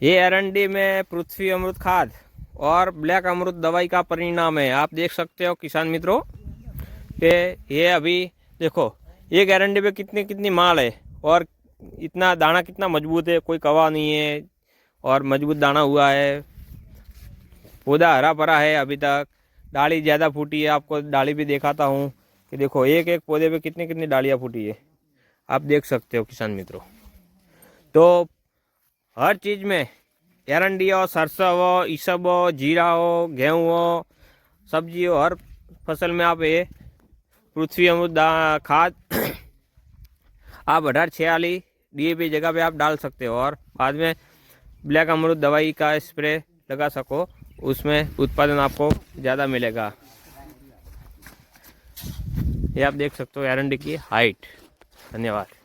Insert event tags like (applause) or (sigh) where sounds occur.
ये एरंडी में पृथ्वी अमृत खाद और ब्लैक अमृत दवाई का परिणाम है। आप देख सकते हो, किसान मित्रों, कि ये अभी देखो एक एरंडी पे कितनी कितनी माल है और इतना दाना कितना मज़बूत है, कोई कवा नहीं है और मज़बूत दाना हुआ है। पौधा हरा भरा है अभी तक, डाली ज़्यादा फूटी है, आपको डाली भी दिखाता हूँ कि देखो एक एक पौधे पे कितनी कितनी डालियाँ फूटी है। आप देख सकते हो, किसान मित्रों। तो हर चीज़ में। एरंडी हो सरसों हो ईसब हो जीरा हो गेहूँ हो सब्ज़ी हो हर फ़सल में आप ये पृथ्वी, अमृत खाद, (coughs) आप अठारह, छियालीस डी जगह पे आप डाल सकते हो और बाद में ब्लैक अमरूद दवाई का स्प्रे लगा सको, उसमें उत्पादन आपको ज़्यादा मिलेगा। ये आप देख सकते हो, एरंडी की हाइट धन्यवाद।